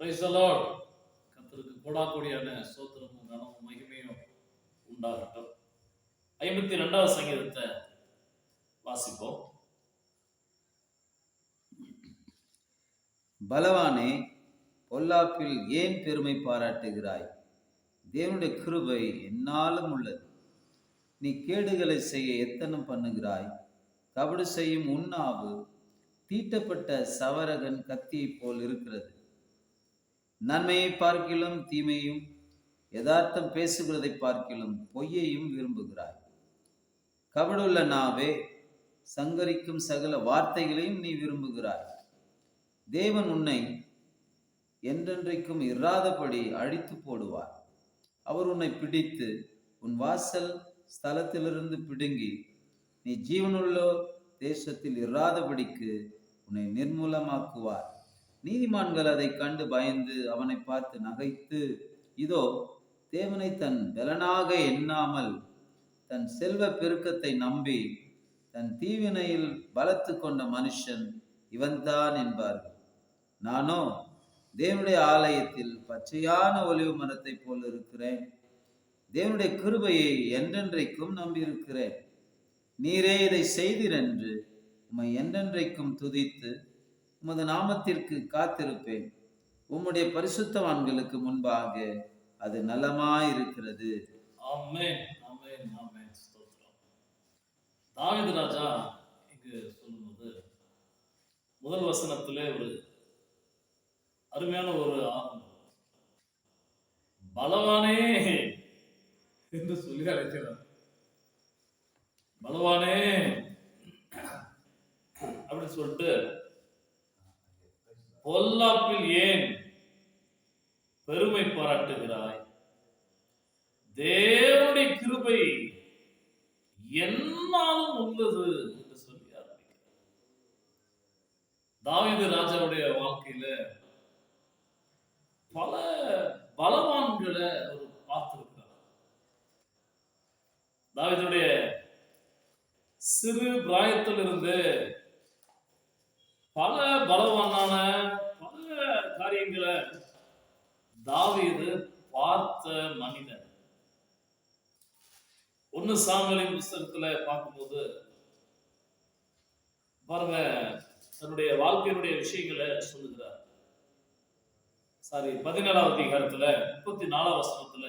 Price Lord கர்த்தருக்கு கொடாக்கொடியான சோத்திரமும் கனமும் மகிமையும் உண்டாகட்டும். ஐம்பத்தி ரெண்டாவது சங்கீதத்தை வாசிப்போம். பலவானே பொல்லாப்பில் ஏன் பெருமை பாராட்டுகிறாய்? தேவனுடைய கிருபை என்னாலும் உள்ளது. நீ கேடுகளை செய்ய எத்தனம் பண்ணுகிறாய்? கபடு செய்யும் உண்ணாவு தீட்டப்பட்ட சவரகன் கத்தியைப் போல் இருக்கிறது. நன்மையை பார்க்கிலும் தீமையும் யதார்த்தம் பேசுகிறதை பார்க்கிலும் பொய்யையும் விரும்புகிறாய். கபடுள்ள நாவே சங்கரிக்கும் சகல வார்த்தைகளையும் நீ விரும்புகிறாய். தேவன் உன்னை என்றென்றைக்கும் இராதபடி அழித்து போடுவார். அவர் உன்னை பிடித்து உன் வாசல் ஸ்தலத்திலிருந்து பிடுங்கி நீ ஜீவனுள்ளோ தேசத்தில் இராதபடிக்கு உன்னை நிர்மூலமாக்குவார். நீதிமான்கள் அதை கண்டு பயந்து அவனை பார்த்து நகைத்து இதோ தேவனை தன் பலனாக எண்ணாமல் தன் செல்வ பெருக்கத்தை நம்பி தன் தீவினையில் பலத்து கொண்ட மனுஷன் இவன்தான் என்பார்கள். நானோ தேவனுடைய ஆலயத்தில் பச்சையான ஒளிவு மரத்தை போல் இருக்கிறேன். தேவனுடைய கிருபையை என்றென்றைக்கும் நம்பியிருக்கிறேன். நீரே இதை செய்தீர் என்று உம்மை என்றென்றைக்கும் துதித்து உமது நாமத்திற்கு காத்திருப்பேன். உம்முடைய பரிசுத்தவான்களுக்கு முன்பாக அது நலமாயிருக்கிறது. ஆமென் ஆமென் ஆமென். ஸ்தோத்திரம். தாவீது ராஜா இங்கு சொல்லும்போது முதல் வசனத்திலே ஒரு அருமையான ஒரு ஆரம்பம் பலவானே என்று சொல்லி அழைக்கிறார். பலவானே அப்படின்னு சொல்லிட்டு பொல்லாப்பில் ஏன் பெருமை பாராட்டுகிறாய்? தேவனுடைய கிருபை என்னாலும் உள்ளது என்று சொல்லி ஆரம்பிக்கிறார். ராஜாவுடைய வாழ்க்கையில பல பலவான்களை அவர் பார்த்திருக்கிறார். தாவிதுடைய சிறு பிராயத்திலிருந்து பல பலவானான காரியங்களை தாவீது பார்த்த மனிதன். ஒன்னு சாமுவேலின் புஸ்தகத்துல பார்க்கும்போது பாருங்க தன்னுடைய வாழ்க்கையினுடைய விஷயங்களை சொல்லுகிறார். சாரி பதினேழாவது அதிகாரத்துல முப்பத்தி நாலாவது வசனத்துல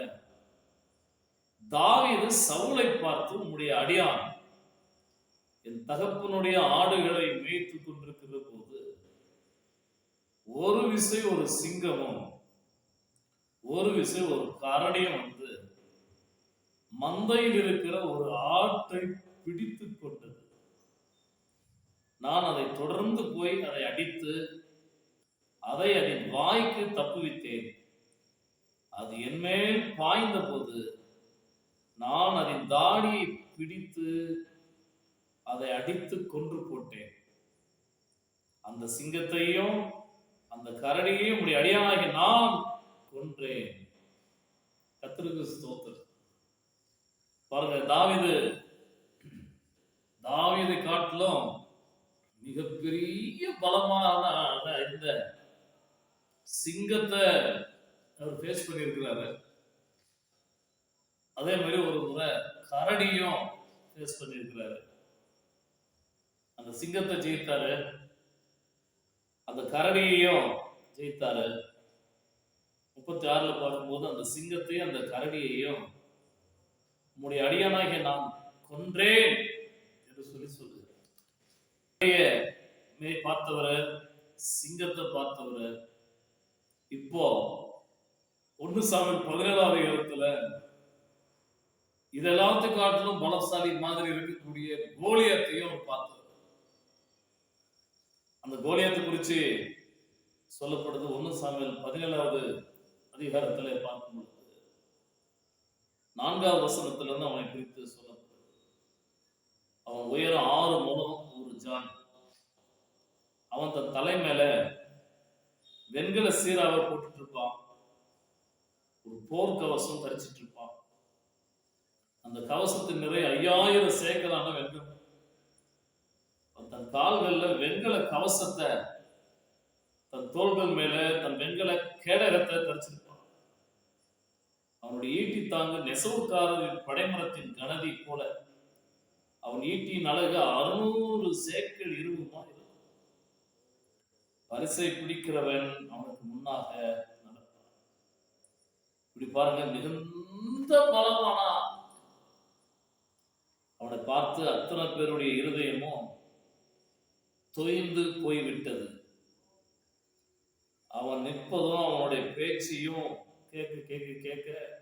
தாவீது சவுளை பார்த்து உம்முடைய அடியான் என் தகப்பனுடைய ஆடுகளை மேய்த்து கொண்டிருக்கிற போது ஒரு விசை ஒரு சிங்கமும் ஒரு விசை ஒரு கரடியும் வந்து மந்தையில் இருக்கிற ஒரு ஆட்டை பிடித்து கொண்டது. நான் அதை தொடர்ந்து போய் அதை அடித்து அதை அதன் வாய்க்கு தப்புவித்தேன். அது என்மேல் பாய்ந்த போது நான் அதன் தாடியை பிடித்து அதை அடித்து கொன்று போட்டேன். அந்த சிங்கத்தையும் அந்த கரடியையும் உடைய அடியானாகி நான் கொன்றேன். கத்திருக்கு ஸ்தோத்திரம். பாருங்க தாவிது தாவிதை காட்டிலும் மிகப்பெரிய பலமான இந்த சிங்கத்தை அவர் ஃபேஸ் பண்ணியிருக்கிறாரு. அதே மாதிரி ஒரு முறை கரடியும் ஃபேஸ் பண்ணியிருக்கிறாரு. அந்த சிங்கத்தை ஜெயித்தாரு. அந்த கரடியையும் ஜெயித்தாரு. முப்பத்தி ஆறுல பார்க்கும்போது அந்த சிங்கத்தையும் அந்த கரடியையும் உம்முடைய அடியானாகிய நான் கொன்றேன் என்று சொல்லி சொல்லுகிறார். மே பார்த்தவர் சிங்கத்தை பார்த்தவர் இப்போ ஒன்று சாமி பதினேழாவது இடத்துல இதெல்லாத்து காட்டிலும் பலசாலி மாதிரி இருக்கக்கூடிய கோலியத்தையும் அவர் பார்த்தவர். அந்த கோலியத்தை குறித்து சொல்லப்படுது. ஒன்று சாமியல் பதினேழாவது அதிகாரத்தில் பார்க்கும் பொழுது நான்காவது வசனத்துல இருந்து அவனை குறித்து சொல்லப்படுது. அவன் உயரம் ஆறு முகம் ஒரு ஜான். அவன் தன் தலை மேல வெண்கல சீராவை போட்டுட்டு இருப்பான் ஒரு போர் கவசம் தரிச்சிட்டு இருப்பான் அந்த கவசத்தின் நிறைய ஐயாயிரம் சேக்கலான வெண்கலம். தன் கால்கள்ல வெண்கல கவசத்தை தன் தோள்கள் மேல தன் வெண்கல கேடகத்தை தரிச்சிருப்பான். அவனுடைய ஈட்டி தாங்கு நெசவுக்காரரின் படைமரத்தின் கனதி போல. அவன் ஈட்டியின் அழகு அறுநூறு சேக்கள் இருவுமா இருக்கும். பரிசை பிடிக்கிறவன் அவனுக்கு முன்னாக நடப்பான். இப்படி பாருங்க மிகுந்த பலமானா. அவனை பார்த்து அத்தனை பேருடைய இருதயமும் தொய்ந்து போய்விட்டது. அவன் நிற்பதும் அவனுடைய பேச்சையும் கேட்க கேட்க கேட்க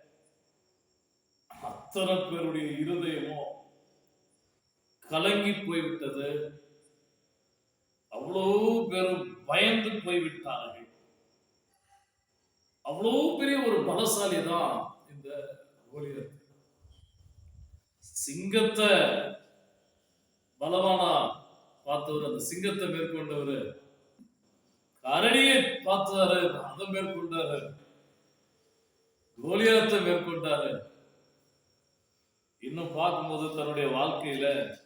அத்தனை பேருடைய இருதயமும் கலங்கி போய்விட்டது. அவ்வளவு பேரும் பயந்து போய்விட்டார்கள். அவ்வளவு பெரிய ஒரு பலசாலி தான் இந்த கோலியத் சிங்கத்தை பலவானா பார்த்தவர் அந்த சிங்கத்தை மேற்கொண்டவர். கரடியை பார்த்தாரு அதை மேற்கொண்டாரு. கோலியாத்தை மேற்கொண்டாரு. இன்னும் பார்க்கும்போது தன்னுடைய வாழ்க்கையில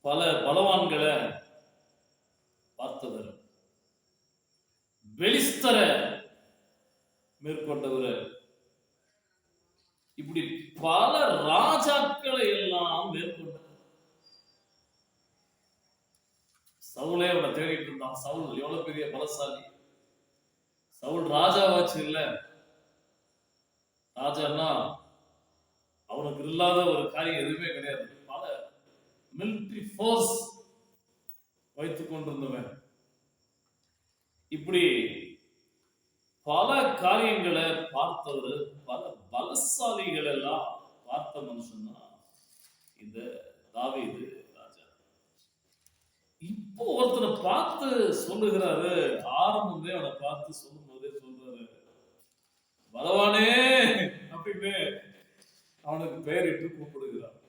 பல பலவான்களை பார்த்தவர். வெளிஸ்தர மேற்கொண்டவர். இப்படி பல ராஜாக்களை எல்லாம் மேற்கொண்டார் சவுலே அவனை தேடிட்டு இருந்தான். சவுல் எவ்வளவு பெரிய பலசாலி. சவுல் ராஜாவாச்சு இல்ல. ராஜான்னா அவனுக்கு இல்லாத ஒரு காரியம் எதுவுமே கிடையாது. பல மிலிட்ரி ஃபோர்ஸ் வைத்துக் கொண்டிருந்தவன். இப்படி பல காரியங்களை பார்த்தவர் பல பலசாலிகள் எல்லாம் பார்த்த மனுஷன் தான் இந்த தாவி இது இப்போ ஒருத்தனை பார்த்து சொல்லுகிறாரு. ஆரம்பமே அவனை பார்த்து சொல்லும் போதே சொல்றாரு. பலவானே அப்படின்னு அவனுக்கு பெயரிட்டு கூப்பிடுகிறார்.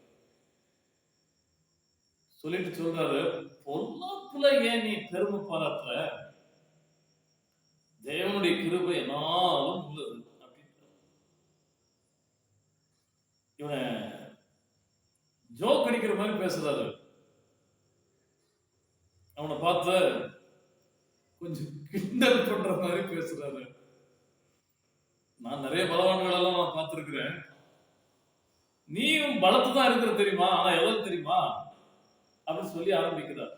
சொல்லிட்டு சொல்றாரு பொல்லாப்புல ஏன் நீ பெருமை பாராட்டுற? தேவனுடைய கிருபை என்னாலும் உள்ளது. அப்படின்றார். இவனை ஜோக் அடிக்கிற மாதிரி பேசுறாரு. அவனை பார்த்து கொஞ்சம் கிண்டல் பண்ற மாதிரி பேசுறாரு. நான் நிறைய பலவான்கள் எல்லாம் நான் பார்த்திருக்கிறேன். நீயும் பலத்து தான் இருக்கிற தெரியுமா? ஆனா எவ்வளவு தெரியுமா? அப்படின்னு சொல்லி ஆரம்பிக்கிறார்.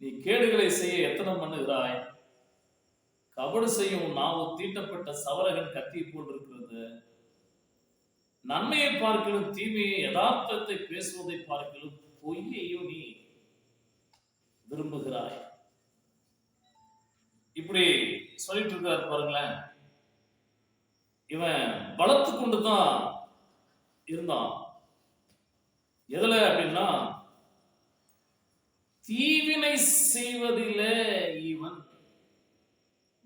நீ கேடுகளை செய்ய எத்தனை பண்ணுகிறாய்? கபடு செய்யும் நாவு தீட்டப்பட்ட சவரகன் கத்தி போல் இருக்கிறது நன்மையை பார்க்கலும் தீமையை யதார்த்தத்தை பேசுவதை பார்க்கலும் பொய்யையும் நீ விரும்புகிறாய். இப்படி சொல்லிட்டு இருக்காரு பாருங்களேன். இவன் பலத்து கொண்டு தான் இருந்தான். எதுல அப்படின்னா தீவினை செய்வதில இவன்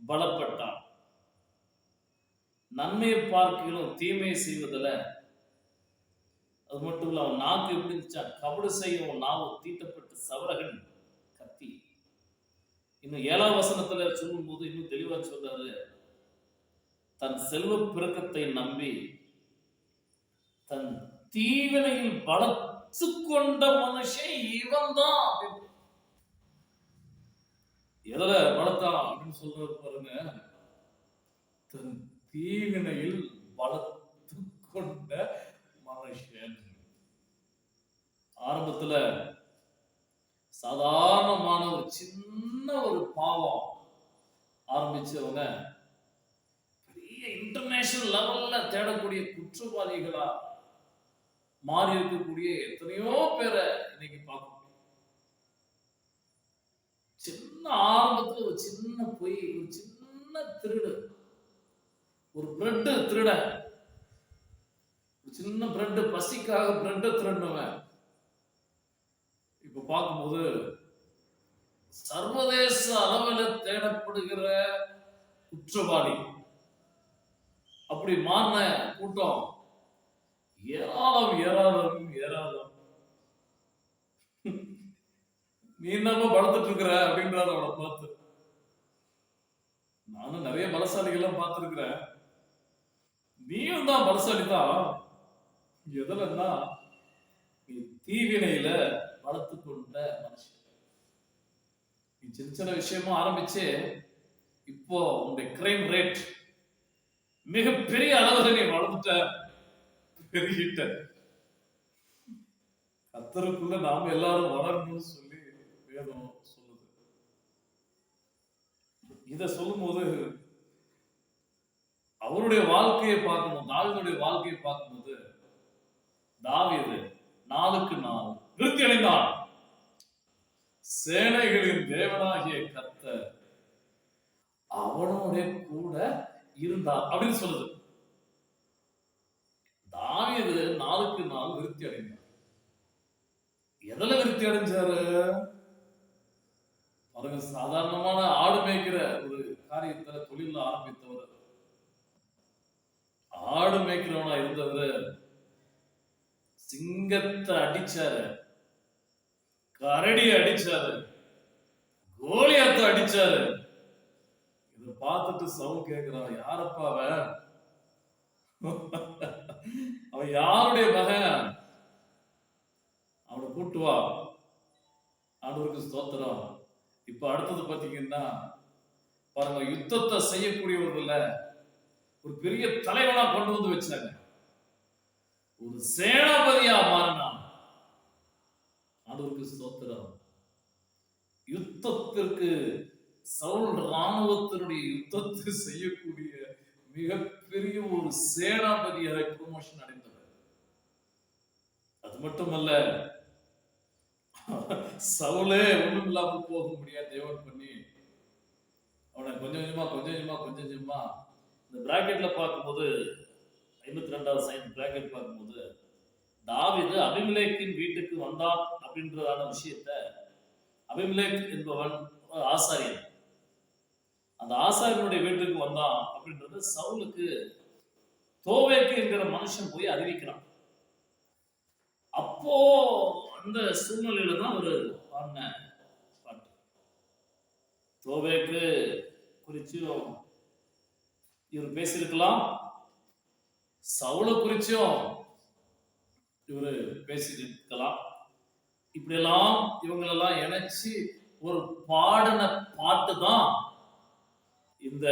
பலப்பட்டான். நன்மையை பார்க்கலும் தீமையை செய்வதில் அது மட்டும் இல்ல அவன் நாக்கு எப்படி இருந்துச்சா? கபடு செய்யும் நாவு தீட்டப்பட்டு சவரகன். இன்னும் ஏழாம் வசனத்துல சொல்லும் போது இன்னும் தெளிவா சொல்றாரு. தன் செல்வ பெருக்கத்தை நம்பி தன் தீவினையில் வளர்த்து கொண்ட மனுஷன் இவன் தான் எதுல வளர்த்தான் அப்படின்னு சொல்றது பாருங்க. தன் தீவினையில் வளர்த்து கொண்ட மனுஷன். ஆரம்பத்துல சாதாரணமான ஒரு சின்ன ஒரு பாவம் ஆரம்பிச்சவங்க பெரிய இன்டர்நேஷனல் லெவல்ல தேடக்கூடிய குற்றவாளிகளா மாறி இருக்கக்கூடிய எத்தனையோ பேரை இன்னைக்கு பார்க்க முடியும் சின்ன ஆரம்பத்துல ஒரு சின்ன பொய் ஒரு சின்ன திருடு ஒரு பிரெட்டு திருட ஒரு சின்ன பிரெட்டு பசிக்காக பிரெட்டை திருடினவன். பார்க்கும்போது சர்வதேச அளவில் தேடப்படுகிற குற்றவாளி. அப்படி மாறின கூட்டம் ஏராளம் ஏராளம் ஏராளம். நீ என்னமோ வளர்த்துட்டு இருக்கிற அப்படின்றாரு அவனை பார்த்து. நானும் நிறைய பலசாலிகள்லாம் பார்த்துருக்கிறேன். நீயும் தான் பலசாலி தான் எதுலன்னா நீ தீவினையில வளர்த்து கொண்ட மனுஷன் நீ சின்ன சின்ன விஷயமா ஆரம்பிச்சு இப்போ உங்களுடைய கிரைம் ரேட் மிகப்பெரிய அளவுல நீ வளர்ந்துட்ட பெருகிட்ட. கத்தருக்குள்ள நாம எல்லாரும் வளரணும்னு சொல்லி வேதம் சொல்லுது. இத சொல்லும்போது அவருடைய வாழ்க்கையை பார்க்கணும் தாவீதுடைய வாழ்க்கையை பார்க்கும்போது தாவீது நாளுக்கு நாள் விருத்தி அடைந்தான் சேனைகளின் தேவனாகிய கர்த்தர் அவனோட கூட இருந்தார் அப்படின்னு சொல்லுது. தாவியது நாளுக்கு நாள் விருத்தி அடைந்தார் எதுல விருத்தி அடைஞ்சாரு பாருங்க சாதாரணமான ஆடு மேய்க்கிற ஒரு காரியத்துல தொழில ஆரம்பித்தவர். ஆடு மேய்க்கிறவனா இருந்தவர். சிங்கத்தை அடிச்சாரு. கரடியை அடிச்சாரு. கோலியாத்த அடிச்சாரு. இத பார்த்துட்டு சவுண்ட் கேட்கிறான் யாரப்பா அவன்? அவன் யாருடைய மகன்? அவனை கூட்டு வா. ஆண்டவருக்கு ஸ்தோத்திரம். இப்ப அடுத்தது பாத்தீங்கன்னா பாருங்க யுத்தத்தை செய்யக்கூடியவர்கள ஒரு பெரிய தலைவனா கொண்டு வந்து வச்சாங்க. ஒரு சேனாபதியா மாறினா ஆண்டவருக்கு ஸ்தோத்திரம். யுத்தத்திற்கு சவுல் ராணுவத்தினுடைய யுத்தத்தை செய்யக்கூடிய மிகப்பெரிய ஒரு சேனாபதியாக ப்ரொமோஷன் அடைந்தவர். அது மட்டுமல்ல சவுலே ஒண்ணும் இல்லாமல் போக முடியாது தேவன் பண்ணி அவனை கொஞ்சம் கொஞ்சமா கொஞ்சம் கொஞ்சமா கொஞ்சம் கொஞ்சமா இந்த பிராக்கெட்ல பார்க்கும்போது ஐம்பத்தி ரெண்டாவது சைன் பிராக்கெட் பார்க்கும்போது தாவிது அபிமிலேக்கின் வீட்டுக்கு வந்தான். அப்படின்றதான விஷயத்த அபிமிலேக் என்பவன் ஆசாரியன் அந்த ஆசாரியனுடைய வீட்டுக்கு வந்தான் அப்படின்றது சவுலுக்கு தோவேக்கு என்கிற மனுஷன் போய் அறிவிக்கிறான். அப்போ அந்த சூழ்நிலையில தான் ஒரு பாடின பாட்டு. தோவேக்கு குறிச்சும் இவர் பேசியிருக்கலாம் சவுளை குறிச்சும் இவரு பேசியிருக்கலாம். இப்படியெல்லாம் இவங்களெல்லாம் இணைச்சு ஒரு பாடின பாட்டு தான் இந்த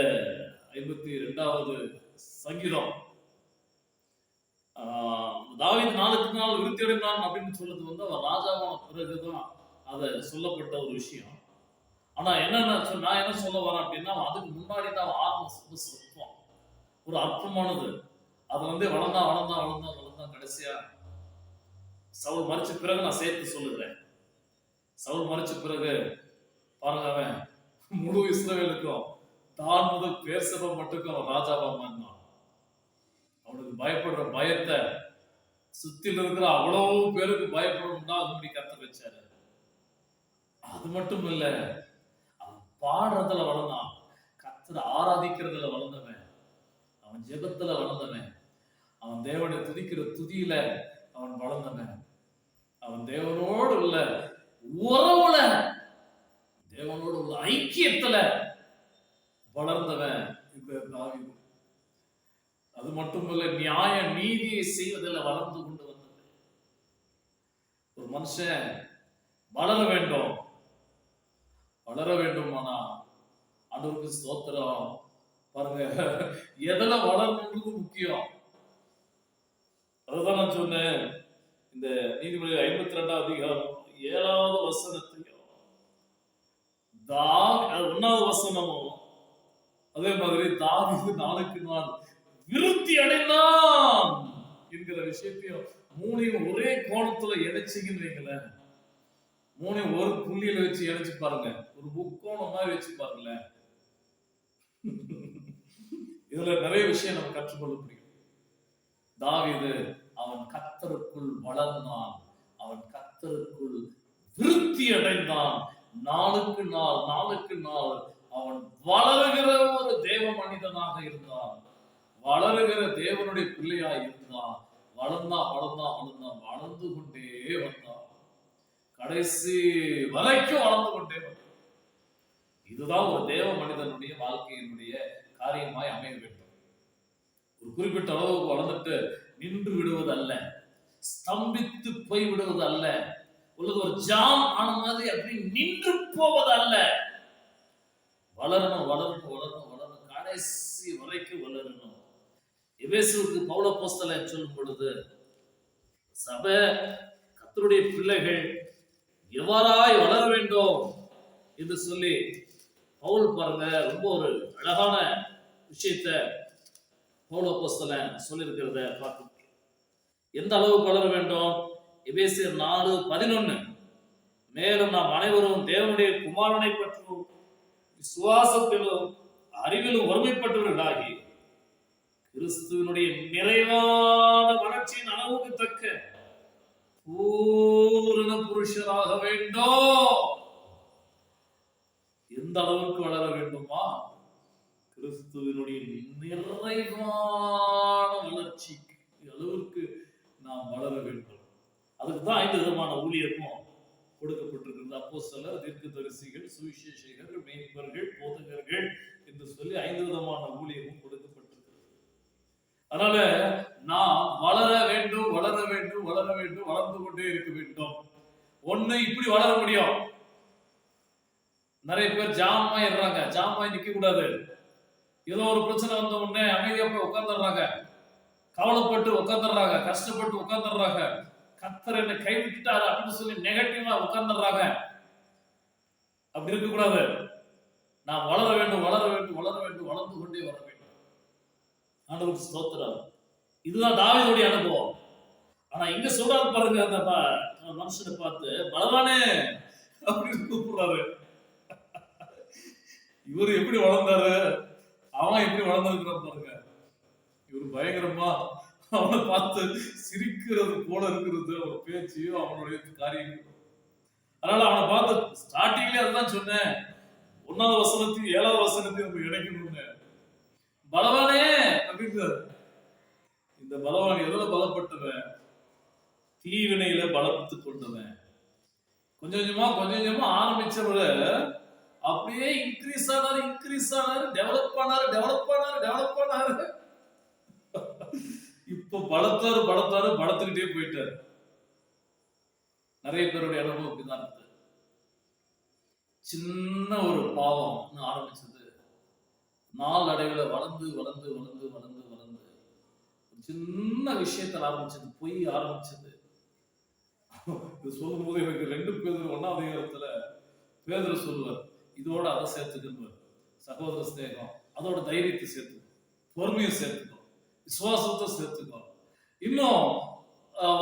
ஐம்பத்தி ரெண்டாவது சங்கீதம். ஆஹ் நாளுக்கு நாள் விருத்தி அடைந்தான் அப்படின்னு சொல்றது வந்து அவர் ராஜாவான பிறகுதான் அதை சொல்லப்பட்ட ஒரு விஷயம். ஆனா என்னென்ன நான் என்ன சொல்ல வரேன் அப்படின்னா அதுக்கு முன்னாடி தான் அவன் ஆத்ம சொற்பம் ஒரு அற்பமானது. அது வந்து வளர்ந்தா வளர்ந்தா வளர்ந்தா வளர்ந்தா கடைசியா சவுல் மறைச்ச பிறகு நான் சேர்த்து சொல்லுகிறேன். சவுல் மறைச்ச பிறகு பாருங்க அவன் முழு இஸ்ரவேலுக்கும் தான் முதல் பேர் மட்டுக்கும் அவன் ராஜாவா மாறினான். அவனுக்கு பயப்படுற பயத்தை சுத்தில இருக்கிற அவ்வளவு பேருக்கு பயப்படணும்னா அது முடி கத்த வச்சாரு. அது மட்டும் இல்ல அவன் பாடுறதுல வளர்ந்தான். கத்தரை ஆராதிக்கிறதுல வளர்ந்தவன். அவன் ஜெபத்துல வளர்ந்தவன். அவன் தேவனை துதிக்கிற துதியில அவன் வளர்ந்தவன். அவன் தேவனோடு உள்ள உறவுல தேவனோடு உள்ள ஐக்கியத்துல வளர்ந்தவன் இந்த தாவீது அது மட்டுமல்ல நியாய நீதியை செய்வதில் வளர்ந்து கொண்டு வந்தவன். ஒரு மனுஷன் வளர வேண்டும். வளர வேண்டுமானா ஆண்டவருக்கு ஸ்தோத்திரம். பாருங்க எதில் வளர்ந்து முக்கியம். அதுதான் நான் சொன்னேன். இந்த நீதிபதி ஐம்பத்தி ரெண்டாவது அதிகாரம் ஏழாவது வசனத்தையும் ஒன்னாவது வசனமும் அதே மாதிரி தாவிது நாளுக்கு நாள் விருத்தி அடைந்தான் என்கிற விஷயத்தையும் மூணையும் ஒரே கோணத்துல இணைச்சிங்கன்னு மூணையும் ஒரு புள்ளியில வச்சு இணைச்சு பாருங்க. ஒரு முக்கோணம் மாதிரி வச்சு பாருங்களேன். இதுல நிறைய விஷயம் நம்ம கற்றுக்கொள்ள முடியும். தாவிது அவன் கத்தருக்குள் வளர்ந்தான். அவன் கத்தருக்குள் விருத்தி அடைந்தான். நாளுக்கு நாள் நாளுக்கு நாள் அவன் வளருகிற ஒரு தேவ மனிதனாக இருந்தான். வளருகிற தேவனுடைய பிள்ளையாய் இருந்தான். வளர்ந்தான் வளர்ந்தான் வளர்ந்தான் வளர்ந்து கொண்டே வந்தான். கடைசி வரைக்கும் வளர்ந்து கொண்டே வந்தான். இதுதான் ஒரு தேவ மனிதனுடைய வாழ்க்கையினுடைய காரியமாய் அமைய வேண்டும். ஒரு குறிப்பிட்ட அளவுக்கு வளர்ந்துட்டு நின்று விடுவது அல்ல ஸ்தம்பித்து போய் விடுவது அல்ல உள்ளது ஒரு ஜாம் ஆன மாதிரி அப்படி நின்று போவது அல்ல வளரணும் வளரணும் வளரணும் வளரணும். கடைசி வரைக்கும் வளரணும். எபேசுவுக்கு பவுல போஸ்தல சொல்லும் பொழுது சபை கத்தருடைய பிள்ளைகள் எவ்வாறாய் வளர வேண்டும் என்று சொல்லி பவுல் பாருங்க ரொம்ப ஒரு அழகான விஷயத்த பவுல சொல்லியிருக்கிறத பார்க்க எந்த அளவுக்கு வளர வேண்டும்? எபேசியர் நாலு பதினொன்னு. மேலும் நாம் அனைவரும் தேவனுடைய குமாரனை பற்றும் விசுவாசத்திலும் அறிவிலும் ஒருமைப்பட்டவர்களாகி கிறிஸ்துவனுடைய நிறைவான வளர்ச்சியின் அளவுக்கு தக்க பூரண புருஷராக வேண்டும். எந்த அளவுக்கு வளர வேண்டுமா? கிறிஸ்துவனுடைய நிறைவான வளர்ச்சிக்கு அளவிற்கு நாம் வளர வேண்டும். அதுக்கு தான் ஐந்து விதமான ஊழியர்க்கும் கொடுக்கப்பட்டிருக்கிறது. அப்போ சிலர் தீர்க்கதரிசிகள் சுவிசேஷகர்கள் மேய்ப்பர்கள் போதகர்கள் என்று சொல்லி ஐந்து விதமான ஊழியமும் கொடுக்கப்பட்டிருக்கிறது. அதனால நாம் வளர வேண்டும் வளர வேண்டும் வளர வேண்டும் வளர்ந்து கொண்டே இருக்க வேண்டும். ஒண்ணு இப்படி வளர முடியும். நிறைய பேர் ஜாமாய் இருறாங்க ஜாமாய் நிக்க கூடாது ஏதோ ஒரு பிரச்சனை வந்த உடனே அமைதியா போய் உட்காந்துடுறாங்க கவலைப்பட்டு உட்காந்துடுறாங்க கஷ்டப்பட்டு உட்காந்துடுறாங்க கத்தர் என்னை கைவிட்டுட்டாரு அப்படின்னு சொல்லி நெகட்டிவா உட்காந்துடுறாங்க அப்படி இருக்க கூடாது நான் வளர வேண்டும் வளர வேண்டும் வளர வேண்டும் வளர்ந்து கொண்டே வர வேண்டும். ஆண்டவருக்கு ஸ்தோத்திரம். இதுதான் தாவீதுடைய அனுபவம். ஆனா இங்க சொல்றாரு பாருங்க அந்த மனுஷனை பார்த்து பலவானே அப்படின்னு கூப்பிடுறாரு. இவர் எப்படி வளர்ந்தாரு? அவன் எப்படி வளர்ந்துருக்கிறான் பாருங்க. இவர் பயங்கரமா அவனை பார்த்து சிரிக்கிறது போல இருக்கிறது அவர் பேச்சையும் அவனுடைய காரியம் அதனால அவனை பார்த்து ஸ்டார்டிங்ல அதுதான் சொன்னேன். ஒன்னாவது வசனத்தையும் ஏழாவது வசனத்தையும் நம்ம இணைக்கணும்னு. பலவானே! அப்படின்றாரு. இந்த பலவான் எதுல பலப்பட்டவன்? தீவினையில பலப்பட்டு கொண்டவன். கொஞ்சம் கொஞ்சமா கொஞ்சம் கொஞ்சமா ஆரம்பிச்சவரை அப்படியே இன்க்ரீஸ் ஆனாரு இன்க்ரீஸ் ஆனாரு டெவலப் ஆனாரு டெவலப் ஆனாரு டெவலப் ஆனாரு இப்ப பலத்தாரு பலத்தாரு பலத்துக்கிட்டே போயிட்டாரு. நிறைய பேருடைய அனுபவம் இப்படிதான் இருக்கு. சின்ன ஒரு பாவம் ஆரம்பிச்சது. நாள் அடைவில் வளர்ந்து வளர்ந்து வளர்ந்து வளர்ந்து வளர்ந்து. சின்ன விஷயத்தில் ஆரம்பிச்சது பொய் ஆரம்பிச்சது. இது சொல்லும் போது எனக்கு ரெண்டு பேர் ஒன்னாவது இடத்துல பேதர் சொல்லுவார். இதோட அதை சேர்த்துக்கணும் சகோதர ஸ்நேகம் அதோட தைரியத்தை சேர்த்துக்கோ பொறுமையை சேர்த்துக்கோ விசுவாசத்தை சேர்த்துக்கோ இன்னும்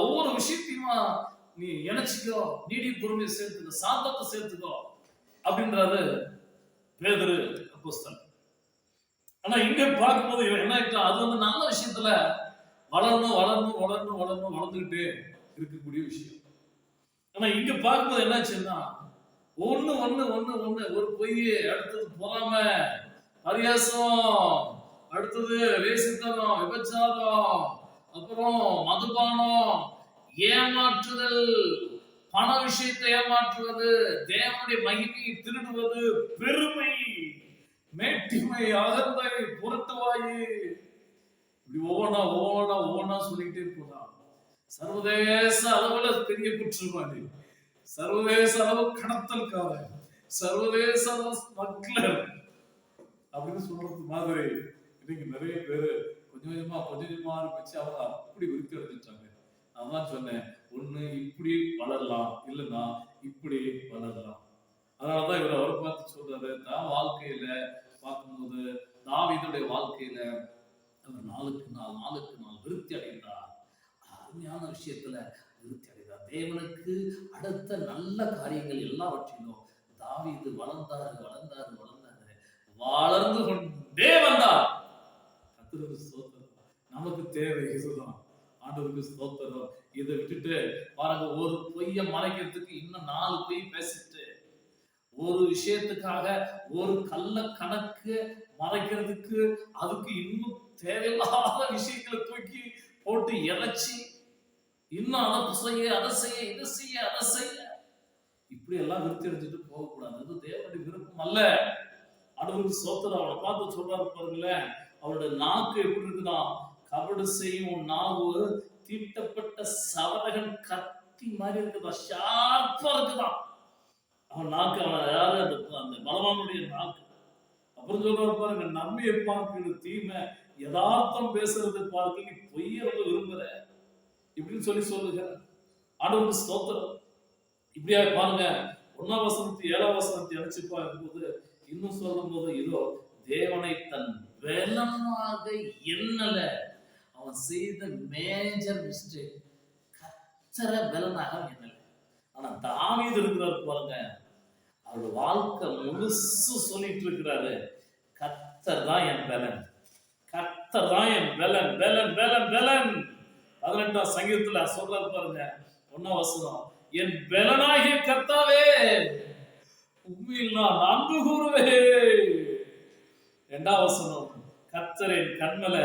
ஒவ்வொரு விஷயத்தையுமா நீ இணைச்சிக்கோ நீடி பொறுமையை சேர்த்துக்கோ சாந்தத்தை சேர்த்துக்கோ அப்படின்றாரு பேதரு அப்போஸ்தல் ஆனா இங்க பார்க்கும்போது இவன் என்ன ஆயிட்டா அது வந்து நல்ல விஷயத்துல வளரணும் வளரணும் வளரணும் வளரணும் வளர்ந்துகிட்டே இருக்கக்கூடிய விஷயம். ஆனா இங்க பார்க்கும்போது என்னாச்சுன்னா ஒண்ணு ஒண்ணு ஒண்ணு ஒண்ணு. ஒரு பொய் அடுத்தது பொறாம. பரியாசம் அடுத்தது வேசித்தனம் விபச்சாரம். அப்புறம் மதுபானம். ஏமாற்றுதல். பண விஷயத்தை ஏமாற்றுவது. தேவனுடைய மகிமையை திருடுவது பெருமை. மேட்டிமை அகந்தை பொருட்டுவாயி இப்படி ஒவ்வொன்றா ஒவ்வொன்றா ஒவ்வொன்றா சொல்லிக்கிட்டே போறான் சர்வதேச அளவுல பெரிய குற்றவாளி. சர்வதேச அளவு கடத்தல்காரன் சர்வதேச ஸ்மக்லர் அப்படின்னு சொல்றது மாதிரி இன்னைக்கு நிறைய பேரு கொஞ்சம் கொஞ்சமா கொஞ்சம் கொஞ்சமா ஆரம்பிச்சு அவங்க அப்படி விருத்தி அடைஞ்சிட்டாங்க நான் தான் சொன்னேன் ஒண்ணு இப்படி வளரலாம் இல்லைன்னா இப்படி வளரலாம் அதனாலதான் இவர் அவரை பார்த்து சொல்றாரு தான் வாழ்க்கையில பார்க்கும்போது தாவீதுடைய வாழ்க்கையில அவர் நாளுக்கு நாள் நாளுக்கு நாள் விருத்தி அடைந்தார் அருமையான விஷயத்துல விருத்தி தேவனுக்கு அடுத்த நல்ல காரியங்கள் எல்லாவற்றிலும் தாவிது வளர்ந்தாரு வளர்ந்தாரு வளர்ந்தாரு. வளர்ந்து கொண்டே வந்தார் கத்திரவு சோத்திரம் நமக்கு தேவை இதுதான் ஆண்டவருக்கு ஸ்தோத்திரம். இதை விட்டுட்டு பாருங்க ஒரு பொய்ய மறைக்கிறதுக்கு இன்னும் நாலு பொய் பேசிட்டு ஒரு விஷயத்துக்காக ஒரு கள்ள கணக்கு மறைக்கிறதுக்கு அதுக்கு இன்னும் தேவையில்லாத விஷயங்களை தூக்கி போட்டு இறைச்சி இன்னும் அதை செய்ய அதை செய்ய இதை செய்ய அதை செய்ய. இப்படி எல்லாம் விருத்தி அடைஞ்சிட்டு போகக்கூடாது. அது தேவனுடைய விருப்பம் அல்ல. அடுத்து சோத்திரம் அவளை பார்த்து சொல்றாரு பாருங்களேன். அவருடைய நாக்கு எப்படி இருக்குதான் கபடு செய்யும் உன் நாவு தீட்டப்பட்ட சவரகன் கத்தி மாதிரி இருக்குதா? ஷார்ப்பா இருக்குதான் அவன் நாக்கு அவன் யாரு? அந்த அந்த பலவானுடைய நாக்கு. அப்புறம் சொல்றாரு பாருங்க நம்பியை பார்க்கிற தீமை யதார்த்தம் பேசுறது பார்க்க நீ பொய்ய ரொம்ப விரும்புற இப்படின்னு சொல்லி சொல்லுங்க. ஆண்டவருக்கு ஸ்தோத்திரம். இப்படியா பாருங்க ஒன்னாம் வசனத்தை ஏழாம் வசனத்தை அழைச்சிப்பா பார்க்கும்போது இன்னும் சொல்லும் போது இதோ தேவனை தன் பலமாக எண்ணல. அவன் செய்த மேஜர் மிஸ்டேக் கச்சர பலனாக எண்ணல. ஆனா தாவீது இருக்கிறார் பாருங்க. அவர் வாழ்க்கை முழுசு சொல்லிட்டு இருக்கிறாரு. கத்தர் தான் என் பலன் கத்தர் தான் என் பலன் பலன் பலன் பலன் பதினெட்டாம் சங்கீதத்துல சொல்றாரு பாருங்க. ஒன்னாம் வசனம். என் பலனாகிய கர்த்தாவே உண்மையில் நான் அன்பு கூறுவேன். இரண்டாம் வசனம். கர்த்தரின் என் கண்மல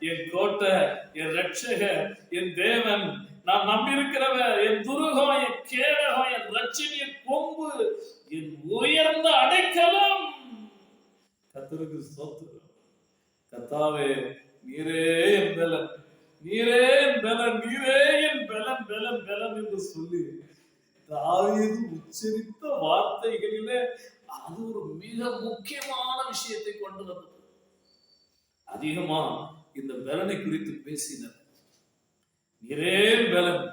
என் கோட்டை என் ரட்சக என் தேவன் நான் நம்பியிருக்கிறவர் என் துருகம் என் கேடகம் என் ரட்சணி என் கொம்பு என் உயர்ந்த அடைக்கலம். கத்தருக்கு ஸ்தோத்திரம். கத்தாவே நீரே என் பலன். நீரே பலன் நீரே என் பலன் பலன் பலன் என்று சொல்லி தாவீது உச்சரித்த வார்த்தைகளிலே அது ஒரு மிக முக்கியமான விஷயத்தை கொண்டு வந்தது. அதிகமா இந்த பலனை குறித்து பேசினர். நீரே பலன்.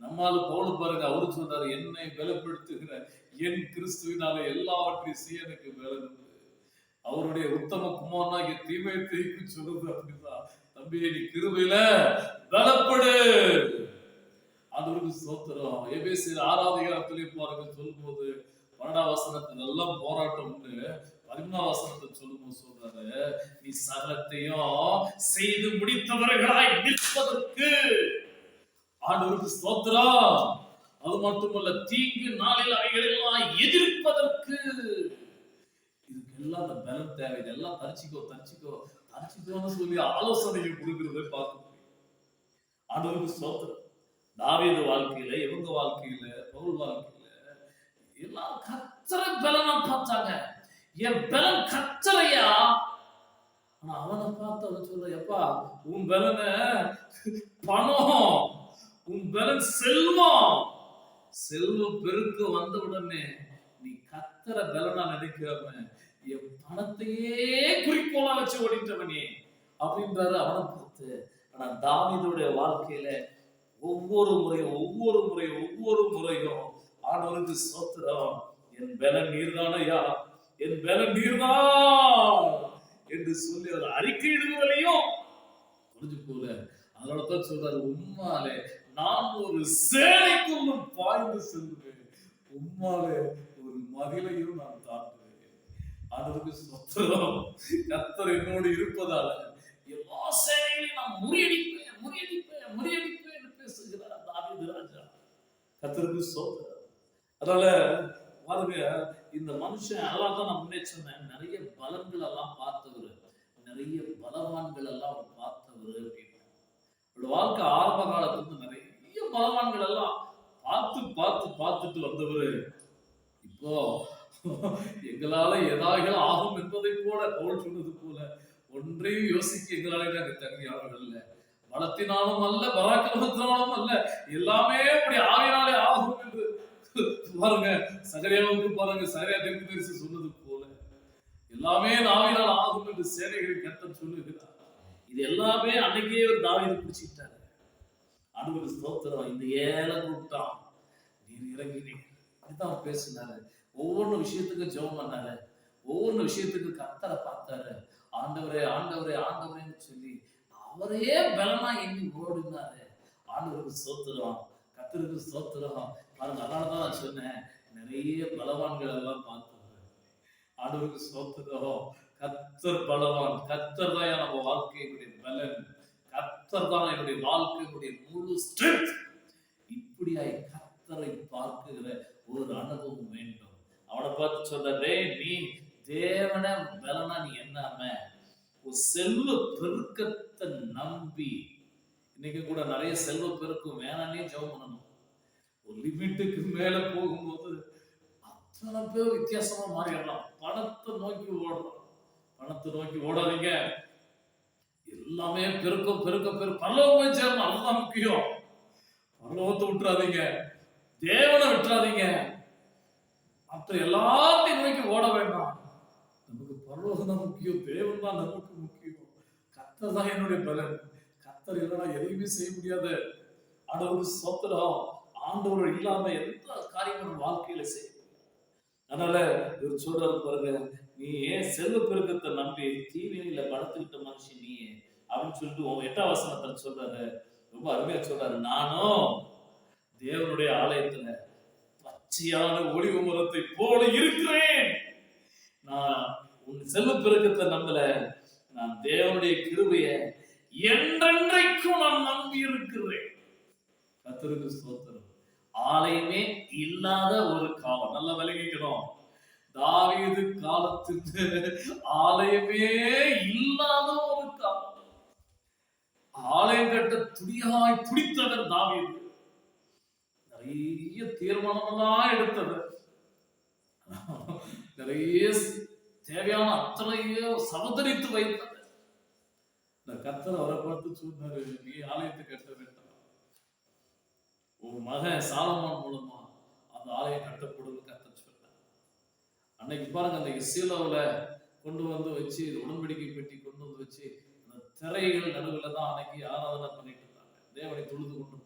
நம்மால் பவுல் பாருங்க அவரு சொன்னாரு என்னை பலப்படுத்துகிற என் கிறிஸ்துவினால எல்லாவற்றையும் செய்ய எனக்கு பலன் அவருடைய உத்தம குமாரனாகிய தீமையை தீக்கு சொல்றது அப்படிதான். தம்பி நீ கிருபையில பலப்படு ஆண்டவருக்கு சோத்திரம் எபேசியர் ஆறாவது அதிகாரத்திலே பாருங்க சொல்லும்போது பன்னெண்டாம் வசனத்தை நல்ல போராட்டம் உண்டு பதிமூணாம் வசனத்தை சொல்லும்போது சொல்றாரு. நீ சகலத்தையும் செய்து முடித்தவர்களாய் நிற்பதற்கு. ஆண்டவருக்கு சோத்திரம் அது மட்டுமல்ல தீங்கு நாளில் அவைகளெல்லாம் எதிர்ப்பதற்கு. இதுக்கெல்லாம் அந்த பலம் தேவை. இதெல்லாம் தரிச்சிக்கோ தரிச்சிக்கோ. தரிச்சிக்கோன்னு சொல்லி ஆலோசனைகள் கொடுக்கிறதை பார்க்க முடியும். ஆண்டவருக்கு சோத்திரம் தாவீது வாழ்க்கையில இவங்க வாழ்க்கையில பவுல் வாழ்க்கையில எல்லாம் கச்சரை பலனா பார்த்தாங்க. என் பலன் கச்சரையா ஆனா அவனை பார்த்து அவன் சொல்ற எப்பா உன் பலன பணம் உன் பலன் செல்வம் செல்வம் பெருக்கு வந்த உடனே நீ கத்தர பலனா நினைக்காம என் பணத்தையே குறிக்கோளா வச்சு ஓடிட்டவனே அப்படின்றாரு அவனை பார்த்து. ஆனா தாவீதுடைய வாழ்க்கையில ஒவ்வொரு முறையும் ஒவ்வொரு முறையும் ஒவ்வொரு முறையும் ஆண்டவருக்கு சோத்திரம் என் பலன் நீர்தானையா? என் பலன் நீர்தான் என்று சொல்லி அவர் அறிக்கையிடுவதையும் புரிஞ்சு போல. அதனாலதான் சொல்றாரு உண்மாலே நான் ஒரு சேலைக்குள்ளும் பாய்ந்து செல்வேன். உண்மாலே ஒரு மதிலையும் நான் தாண்டேன் ஆண்டவருக்கு சொத்திரம் கத்தர் என்னோடு இருப்பதால எல்லா சேனைகளையும் நான் முறியடிப்பேன் முறியடிப்பேன் முறியடிப்பேன் என்று பேசுகிறார் தாவீது ராஜா. கத்தருக்கு சோத்திரம் அதனால பாருங்க இந்த மனுஷன் அதனால தான் நான் முன்னே சொன்னேன் நிறைய பலன்கள் எல்லாம் பார்த்தவர் நிறைய பலவான்கள் எல்லாம் அவர் பார்த்தவர் அப்படின்னு. அவரோட வாழ்க்கை ஆரம்ப காலத்துல நிறைய பலவான்கள் எல்லாம் பார்த்து பார்த்து பார்த்துட்டு வந்தவர். இப்போ எங்களால ஏதாவது ஆகும் என்பதை போல பவுல் சொன்னது போல ஒன்றையும் யோசிக்க எங்களால நாங்கள் தகுதியானவர்கள் அல்ல பலத்தினாலும் அல்ல பராக்கிரமத்தினாலும் அல்ல எல்லாமே அப்படி ஆவினாலே ஆகும் என்று பாருங்க சகரியாவுக்கு பாருங்க சகரியா தெற்கு சொன்னது போல. எல்லாமே நாவினால் ஆகும் என்று சேனைகளின் கர்த்தர் சொல்லுகிறார். இது எல்லாமே அன்னைக்கே ஒரு தாவீது பிடிச்சிட்டாரு அனுபவ ஸ்தோத்திரம் இந்த ஏழை கூட்டம் நீர் இறங்கினீர். அப்படிதான் பேசினாரு. ஒவ்வொரு விஷயத்துக்கும் ஜெபம் பண்ணாரு. ஒவ்வொரு விஷயத்துக்கு கத்தரை பார்த்தாரு. ஆண்டவரே ஆண்டவரே ஆண்டவரேன்னு சொல்லி அவரே பலமா எண்ணி ஓடினாரு. ஆண்டவருக்கு சோத்துறோம் கத்தருக்கு சோத்துறோம் பாருங்க அதனாலதான் நான் சொன்னேன். நிறைய பலவான்கள் எல்லாம் பார்த்தோம் ஆண்டவருக்கு சோத்துறோம் கத்தர் பலவான். கத்தர் தான் நம்ம வாழ்க்கையினுடைய பலன். கத்தர் தான் என்னுடைய வாழ்க்கையினுடைய முழு ஸ்ட்ரென்த் இப்படியாய் கத்தரை பார்க்குகிற ஒரு அனுபவம் வேண்டும். அவனை பார்த்து சொல்ற டேய் நீ தேவன பலனா நீ என்னாம? ஒரு செல்வ பெருக்கத்தை நம்பி. இன்னைக்கு கூட நிறைய செல்வ பெருக்கம் வேணானே ஜெபம் பண்ணணும். ஒரு லிமிட்டுக்கு மேல போகும்போது அத்தனை பேர் வித்தியாசமா மாறிடலாம். பணத்தை நோக்கி ஓடுறோம் பணத்தை நோக்கி ஓடாதீங்க. எல்லாமே பெருக்கம் பெருக்க பெரு பல்லவமே சேரணும் அதுதான் முக்கியம். பல்லவத்தை விட்டுறாதீங்க. தேவனை விட்டுறாதீங்க. மற்ற எல்லாத்தையும் நோக்கி ஓட வேண்டாம். நமக்கு பரலோகம் தான் முக்கியம் தேவன் தான் நமக்கு முக்கியம். கத்தர் தான் என்னுடைய பலன். கத்தர் இல்லைன்னா எதையுமே செய்ய முடியாது. ஆண்டவருக்கு சோத்திரம் ஆண்டவர் இல்லாம எந்த காரியமும் வாழ்க்கையில செய்ய அதனால இவர் சொல்றாரு பாருங்க நீ ஏன் செல்வ பெருக்கத்தை நம்பி தீவினையில படுத்துக்கிட்ட மனுஷன் நீ அப்படின்னு சொல்லிட்டு உன் எட்டாம் வசனத்துல சொல்றாரு. ரொம்ப அருமையா சொல்றாரு. நானும் தேவனுடைய ஆலயத்துல பச்சையான ஒளிவு மரத்தை போல இருக்கிறேன். நான் உன் செல்வ பெருக்கத்தை நம்பல. நான் தேவனுடைய கிருபைய என்றென்றைக்கும் நான் நம்பி இருக்கிறேன். கத்தருக்கு ஸ்தோத்திரம். ஆலயமே இல்லாத ஒரு காலம். நல்லா விளங்கிக்கணும். தாவீது காலத்துக்கு ஆலயமே இல்லாத ஒரு காலம். ஆலயம் கட்ட துடியாய் துடித்தவர் தாவீது. பெரிய தீர்மானமெல்லாம் எடுத்தது. நிறைய தேவையான அத்தனையோ சமதரித்து வைத்தது. இந்த கத்தர் அவரை பார்த்து சொன்னாரு நீ ஆலயத்தை கட்ட வேண்டாம் உன் மகன் சாலமான் மூலமா அந்த ஆலயம் கட்டப்படும் கத்தர் சொன்னார். அன்னைக்கு பாருங்க அந்த சீலோவில் கொண்டு வந்து வச்சு உடன்படிக்கை பெட்டி கொண்டு வந்து வச்சு அந்த திரைகள் நடுவில் தான் அன்னைக்கு ஆராதனை பண்ணிட்டு இருந்தாங்க. தேவனை தொழுது கொண்டு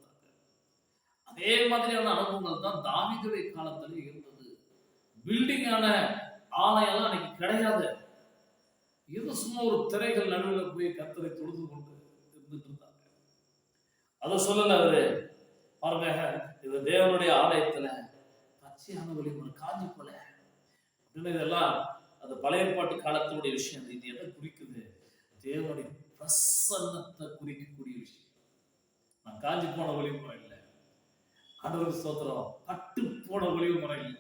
அதே மாதிரியான அனுபவங்கள் தான் தாவீதுடைய காலத்துல இருந்தது. பில்டிங்கான ஆலயம்லாம் அன்னைக்கு கிடையாது. இது சும்மா ஒரு திரைகள் நடுவில் போய் கத்தரை தொழுது கொண்டு இருந்துட்டு இருந்தாங்க. அதை சொல்லல அவரு. பாருங்க இது தேவனுடைய ஆலயத்துல பச்சையான வழி ஒரு காஞ்சி போல. அப்படின்னு இதெல்லாம் அந்த பழைய பாட்டு காலத்தினுடைய விஷயம். இது எதை குறிக்குது? தேவனுடைய பிரசன்னத்தை குறிக்கக்கூடிய விஷயம். நான் காஞ்சி போன வழி போயிடல இல்லை சோத்திரம் ஸ்தோத்திரம். பட்டு போன ஒளிவு முறையில்.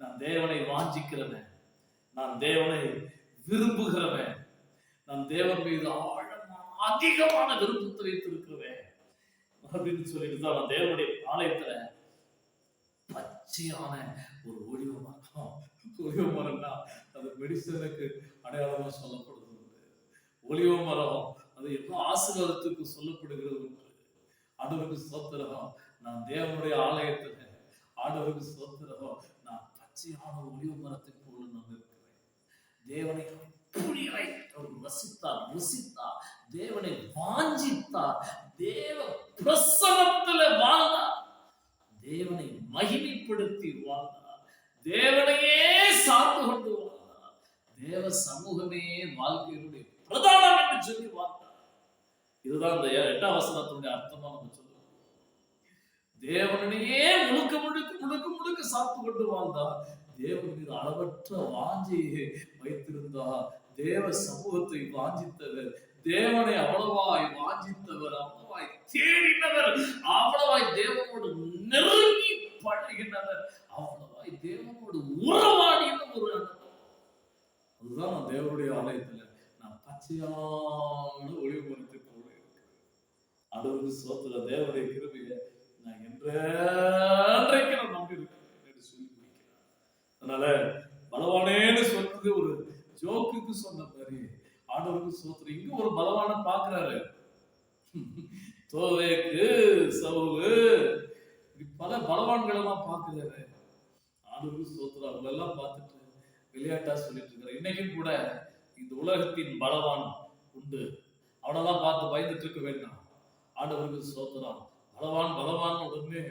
நான் தேவனை வாஞ்சிக்கிறவன். நான் தேவனை விரும்புகிறவன். நான் தேவன் மீது ஆழமான அதிகமான விருப்பத்தை வைத்திருக்கிறவன். அப்படின்னு சொல்லிட்டு தான் நான் தேவனுடைய ஆலயத்துல பச்சையான ஒரு ஒளிவு மரம் ஒளிவு மரம்னா அது மெடிசனுக்கு அடையாளமா சொல்லப்படுது உண்டு. ஒளிவு மரம் அது எல்லா ஆசீர்வாதத்துக்கு சொல்லப்படுகிறது ஒன்று ஆண்டவருக்கு சோத்திரம் நான் தேவனுடைய ஆலயத்தில் ஆண்டவருக்கு ஸ்தோத்திரம் நான் பச்சையான ஒளிவு மரத்தை போல நான் இருக்கிறேன் தேவனை புரியலை அவர் வசித்தார் ருசித்தார் தேவனை வாஞ்சித்தார். தேவ பிரசனத்துல வாழ்ந்தார். தேவனை மகிமைப்படுத்தி வாழ்ந்தார். தேவனையே சார்ந்து கொண்டு வாழ்ந்தார். தேவ சமூகமே வாழ்க்கையினுடைய பிரதானம் என்று சொல்லி வாழ்ந்தார். இதுதான் இந்த எட்டாம் வசனத்தினுடைய அர்த்தமா நம்ம சொல்லுவோம் தேவனையே முழுக்க முழுக்க முழுக்க முழுக்க சாப்பிட்டு கொண்டு வாழ்ந்தா தேவன் மீது அளவற்ற வாஞ்சியை வைத்திருந்தா தேவ சமூகத்தை வாஞ்சித்தவர் தேவனை அவ்வளவாய் வாஞ்சித்தவர் அவ்வளவாய் தேடினவர் அவ்வளவாய் தேவனோடு நெருங்கி பழகினவர் அவ்வளவாய் தேவனோடு உறவாடின ஒரு அதுதான் நான் தேவனுடைய ஆலயத்துல நான் பச்சையான ஒளிவு மரத்தை போல அது அடுவருக்கு சோத்துல தேவனுடைய கிருமையை நான் நான் நம்பி இருக்கிறேன் என்று சொல்லி முடிக்கிறேன் அதனால பலவானேன்னு சொல்றது ஒரு ஜோக்குக்கு சொன்ன மாதிரி ஆண்டவருக்கு சோத்திரம். இங்க ஒரு பலவான பாக்குறாரு தோவேக்கு சவுகு இப்படி பல பலவான்கள் எல்லாம் பாக்குறாரு ஆண்டவருக்கு சோத்திரம். அவங்க எல்லாம் பார்த்துட்டு விளையாட்டா சொல்லிட்டு இருக்காரு. இன்னைக்கும் கூட இந்த உலகத்தின் பலவான் உண்டு. அவனெல்லாம் பார்த்து பயந்துட்டு இருக்க வேண்டாம். ஆண்டவருக்கு சோத்திரம். பலவான் பலவான் உடனே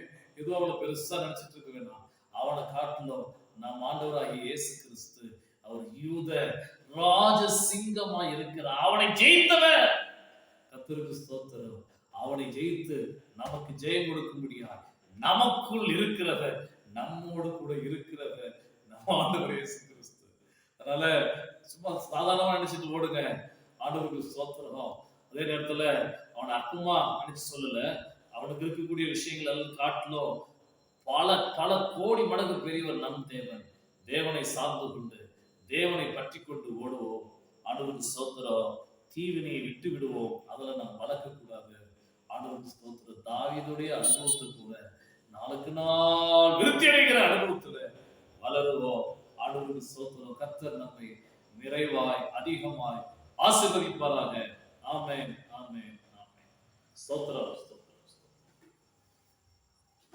ஏதோ அவளை பெருசா நினைச்சிட்டு இருக்க வேண்டாம். அவனை காட்டிலும் நம் ஆண்டவராகிய இயேசு கிறிஸ்து அவர் யூத ராஜ சிங்கமா இருக்கிறார் அவனை ஜெயித்தவர். கத்திருக்கு ஸ்தோத்திரம். அவனை ஜெயித்து நமக்கு ஜெயம் கொடுக்க நமக்குள் இருக்கிறவர் நம்மோடு கூட இருக்கிறவர் நம்ம ஆண்டவர் இயேசு கிறிஸ்து. அதனால சும்மா சாதாரணமா நினைச்சிட்டு ஓடுங்க. ஆண்டவருக்கு ஸ்தோத்திரம். அதே நேரத்துல அவனை அற்பமா நினைச்சு சொல்லல. அவனுக்கு இருக்கக்கூடிய விஷயங்கள் எல்லாம் காட்டிலும் பல பல கோடி மடங்கு பெரியவர் நம் தேவன். தேவனை சார்ந்து கொண்டு தேவனை பற்றி கொண்டு ஓடுவோம். ஆண்டவருக்கு சோத்திரம் தீவினையை விட்டு விடுவோம். அதில் நாம் வளர்க்க கூடாது ஆண்டவருக்கு ஸ்தோத்திரம். தாவிதுடைய அனுபவத்தை கூட நாளுக்கு நாள் விருத்தி அடைகிற அனுபவத்துல வளருவோம். ஆண்டவருக்கு சோத்திரம் கத்தர் நம்மை நிறைவாய் அதிகமாய் ஆசிர்வதிப்பாராக. ஆமேன் ஆமேன் ஆமேன். சோத்திரம்